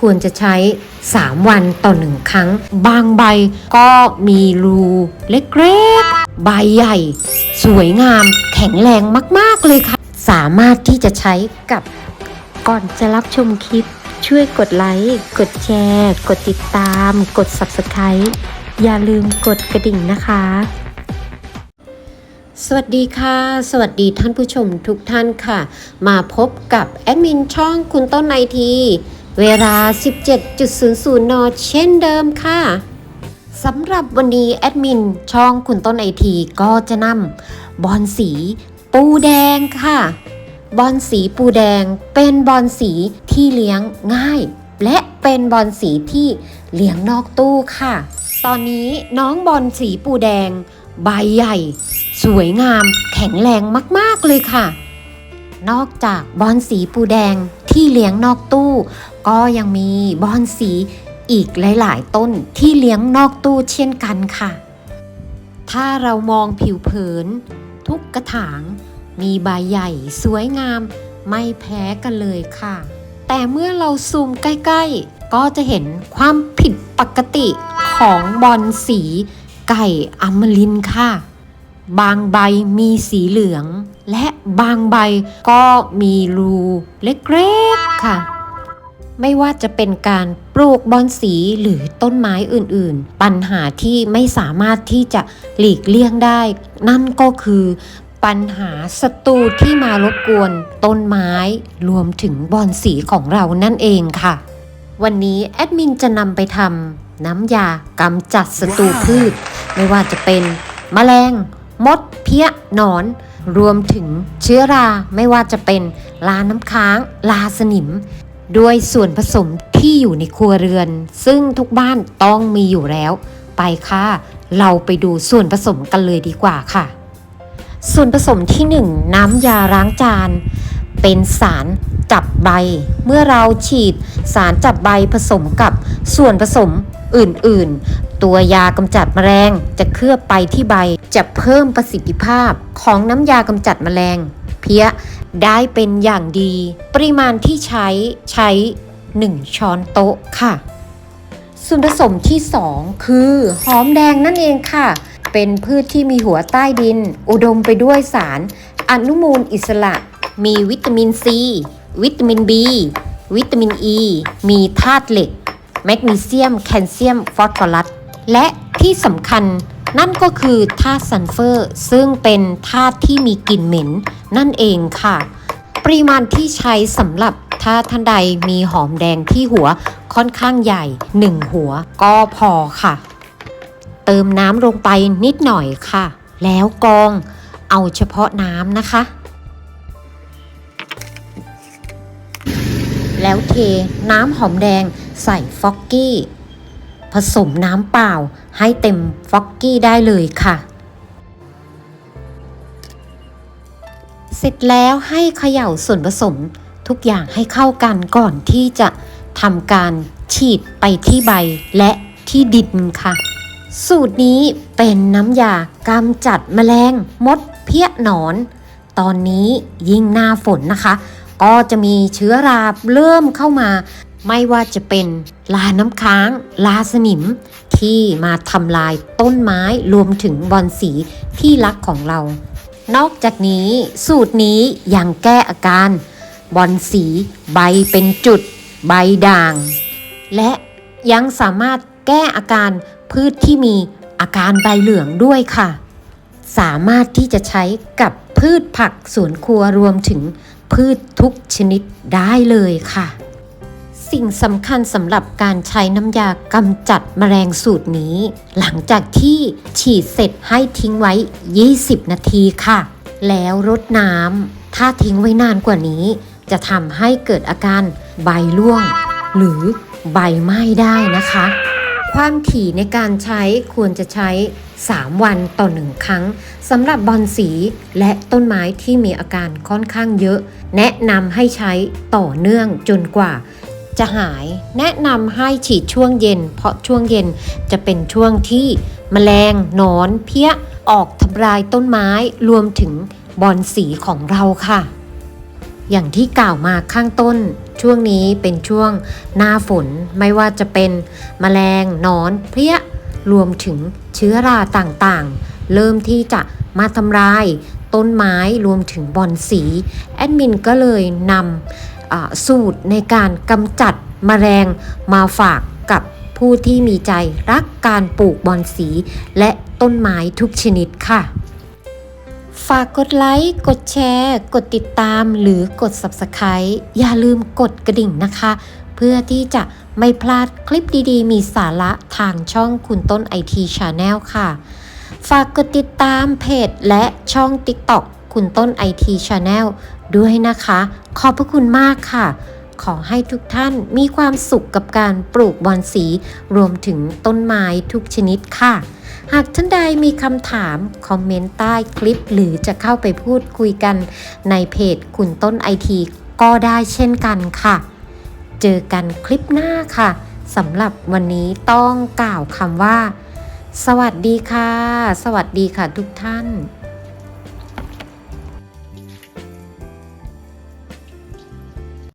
ควรจะใช้ 3 วันต่อหนึ่งครั้ง บางใบก็มีรูเล็กๆ ใบใหญ่ สวยงาม แข็งแรงมากๆเลยค่ะ สามารถที่จะใช้กับก่อนจะรับชมคลิป ช่วยกดไลค์ กดแชร์ กดติดตาม กด Subscribe อย่าลืมกดกระดิ่งนะคะ สวัสดีค่ะ สวัสดีท่านผู้ชมทุกท่านค่ะ มาพบกับแอดมินช่องคุณต้นไอที เวลา 17.00 น เช่นเดิมค่ะสำหรับวันนี้แอดมินช่องคุณต้นไอทีก็จะนำบอลสี ปูแดงค่ะ บอลสีปูแดงเป็นบอลสีที่เลี้ยงง่าย และเป็นบอลสีที่เลี้ยงนอกตู้ค่ะ ตอนนี้น้องบอลสีปูแดง ใบใหญ่ สวยงาม แข็งแรงมาก ๆ เลยค่ะ นอกจากบอลสีปูแดง ที่เลี้ยงนอกตู้ ก็ยังมีบอลสีอีกหลาย ๆ ต้นที่เลี้ยงนอกตู้เช่นกันค่ะ ถ้าเรามองผิวเผิน ทุกกระถาง มีใบใหญ่สวยงามไม่แพ้กันเลยค่ะ แต่เมื่อเราซูมใกล้ ๆ ก็จะเห็นความผิดปกติของบอลสีไก่อมรินค่ะ บางใบมีสีเหลือง และบางใบก็มีรูเล็กๆค่ะ ไม่ว่าจะเป็นการปลูกบอนสีหรือต้นไม้อื่นๆ ปัญหาที่ไม่สามารถที่จะหลีกเลี่ยงได้ นั่นก็คือปัญหาศัตรูที่มารบกวนต้นไม้รวมถึงบอนสีของเรานั่นเองค่ะ วันนี้แอดมินจะนำไปทำน้ำยากำจัดศัตรูพืช ไม่ว่าจะเป็นแมลง มดเพี้ยหนอน รวมถึงเชื้อราไม่ว่าจะเป็นลาน้ำค้าง ลาสนิม ด้วยส่วนผสมที่อยู่ในครัวเรือน ซึ่งทุกบ้านต้องมีอยู่แล้ว ไปค่ะ เราไปดูส่วนผสมกันเลยดีกว่าค่ะ ส่วนผสมที่ 1 น้ำยาล้างจาน เป็นสารจับใบ เมื่อเราฉีดสารจับใบผสมกับส่วนผสมอื่น ตัวยากำจัดแมลง จะเคลือบไปที่ใบจะเพิ่มประสิทธิภาพของน้ำยากำจัดแมลง เพี้ยได้เป็นอย่างดี ปริมาณที่ใช้ใช้ 1 ช้อนโต๊ะค่ะ ส่วนผสมที่ 2 คือหอมแดงนั่นเองค่ะ เป็นพืชที่มีหัวใต้ดิน อุดมไปด้วยสาร อนุมูลอิสระ มีวิตามินซี วิตามิน B วิตามิน E มีธาตุเหล็ก แมกนีเซียม แคลเซียม ฟอสฟอรัส และที่สำคัญนั่นก็คือธาตุซัลเฟอร์ ซึ่งเป็นธาตุที่มีกลิ่นเหม็น นั่นเองค่ะ ปริมาณที่ใช้สำหรับถ้าท่านใดมีหอมแดงที่หัวค่อนข้างใหญ่ 1 หัวก็พอค่ะ เติมน้ำลงไปนิดหน่อยค่ะ แล้วกองเอาเฉพาะน้ำนะคะ แล้วเทน้ำหอมแดงใส่ฟอกกี้ ผสมน้ำเปล่าให้เต็มฟอกกี้ได้เลยค่ะ เสร็จแล้วให้เขย่าส่วนผสมทุกอย่างให้เข้ากันก่อนที่จะทำการฉีดไปที่ใบและที่ดินค่ะ สูตรนี้เป็นน้ำยากำจัดแมลงมดเพี้ยหนอน ตอนนี้ยิ่งหน้าฝนนะคะ ก็จะมีเชื้อราเริ่มเข้ามา ไม่ว่าจะเป็นลาน้ำค้าง ลาสนิม ที่มาทำลายต้นไม้รวมถึงบอนสีที่รักของเรา นอกจากนี้สูตรนี้ยังแก้อาการ บอนสี ใบเป็นจุด ใบด่าง และยังสามารถแก้อาการพืชที่มีอาการใบเหลืองด้วยค่ะ สามารถที่จะใช้กับพืชผักสวนครัวรวมถึงพืชทุกชนิดได้เลยค่ะ สิ่งสำคัญสำหรับการใช้น้ำยากำจัดแมลงสูตรนี้ หลังจากที่ฉีดเสร็จให้ทิ้งไว้ 20 นาทีค่ะ แล้วรดน้ำถ้าทิ้งไว้นานกว่านี้ จะทำให้เกิดอาการใบร่วง หรือใบไหม้ได้นะคะ ความถี่ในการใช้ควรจะใช้ 3 วันต่อ1ครั้งสำหรับบอนสีและต้นไม้ที่มีอาการค่อนข้างเยอะ แนะนำให้ใช้ต่อเนื่องจนกว่า จะหายแนะนำให้ฉีดช่วงเย็น เพราะช่วงเย็นจะเป็นช่วงที่แมลงนอน เพี้ยออกทำลายต้นไม้รวมถึงบอนสีของเราค่ะ อย่างที่กล่าวมาข้างต้น ช่วงนี้เป็นช่วงหน้าฝนไม่ว่าจะเป็นแมลงนอน เพี้ยรวมถึงเชื้อราต่างๆ เริ่มที่จะมาทำลายต้นไม้รวมถึงบอนสี แอดมินก็เลยนำ สูตรในการกำจัดแมลงมาฝากกับผู้ที่มีใจรักการปลูกบอนสี และต้นไม้ทุกชนิดค่ะ ฝากกดไลค์ กดแชร์ กดติดตามหรือกด Subscribe อย่าลืมกดกระดิ่งนะคะ เพื่อที่จะไม่พลาดคลิปดีๆ มีสาระทางช่องคุณต้นไอทีชาแนลค่ะ ฝากกดติดตามเพจและช่อง TikTok คุณต้นไอทีชาแนล ด้วยนะคะ ขอบพระคุณมากค่ะ ขอให้ทุกท่านมีความสุขกับการปลูกบอนสี รวมถึงต้นไม้ทุกชนิดค่ะ หากท่านใดมีคำถาม คอมเมนต์ใต้คลิป หรือจะเข้าไปพูดคุยกันในเพจคุณต้นไอทีก็ได้เช่นกันค่ะ เจอกันคลิปหน้าค่ะสำหรับวันนี้ต้องกล่าวคำว่า สวัสดีค่ะ สวัสดีค่ะทุกท่าน